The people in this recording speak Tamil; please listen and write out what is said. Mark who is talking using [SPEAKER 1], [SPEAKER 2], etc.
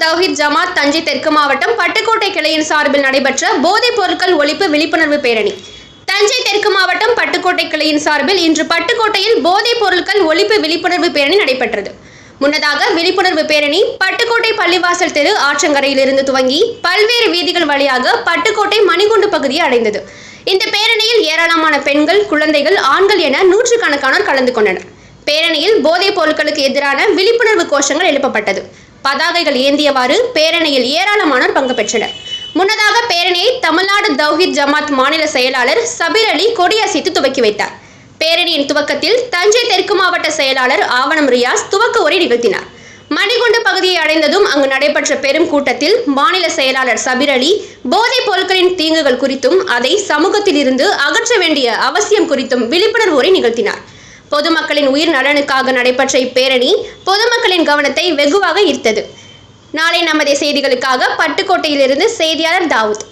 [SPEAKER 1] தௌஹித் ஜமாத் தஞ்சை தெற்கு மாவட்டம் பட்டுக்கோட்டை கிளையின் சார்பில் நடைபெற்ற போதைப் பொருட்கள் ஒழிப்பு விழிப்புணர்வு பேரணி. தஞ்சை தெற்கு மாவட்டம் பட்டுக்கோட்டை கிளையின் சார்பில் இன்று பட்டுக்கோட்டையில் போதைப் பொருட்கள் ஒழிப்பு விழிப்புணர்வு பேரணி நடைபெற்றது. முன்னதாக விழிப்புணர்வு பேரணி பட்டுக்கோட்டை பள்ளிவாசல் தெரு ஆற்றங்கரையிலிருந்து துவங்கி பல்வேறு வீதிகள் வழியாக பட்டுக்கோட்டை மணிகுண்டு பகுதியை அடைந்தது. இந்த பேரணியில் ஏராளமான பெண்கள் குழந்தைகள் ஆண்கள் என நூற்றுக்கணக்கானோர் கலந்து கொண்டனர். பேரணியில் போதைப் பொருட்களுக்கு எதிரான விழிப்புணர்வு கோஷங்கள் எழுப்பப்பட்டது. பதாகைகள் ஏந்தியவாறு பேரணியில் ஏராளமானோர் பங்கு பெற்றனர். முன்னதாக பேரணியை தமிழ்நாடு தௌஹித் ஜமாத் மாநில செயலாளர் சபீர் அலி கொடியசைத்து துவக்கி வைத்தார். பேரணியின் துவக்கத்தில் தஞ்சை தெற்கு மாவட்ட செயலாளர் ஆவணம் ரியாஸ் துவக்க உரை நிகழ்த்தினார். மணிகுண்டு பகுதியை அடைந்ததும் அங்கு நடைபெற்ற பெரும் கூட்டத்தில் மாநில செயலாளர் சபீர் அலி போதைப் பொருட்களின் தீங்குகள் குறித்தும் அதை சமூகத்தில் இருந்து அகற்ற வேண்டிய அவசியம் குறித்தும் விழிப்புணர்வு உரை நிகழ்த்தினார். பொதுமக்களின் உயிர் நலனுக்காக நடைபெற்ற இப்பேரணி பொதுமக்களின் கவனத்தை வெகுவாக ஈர்த்தது. நாளை நமது செய்திகளுக்காக பட்டுக்கோட்டையிலிருந்து செய்தியாளர் தாவூத்.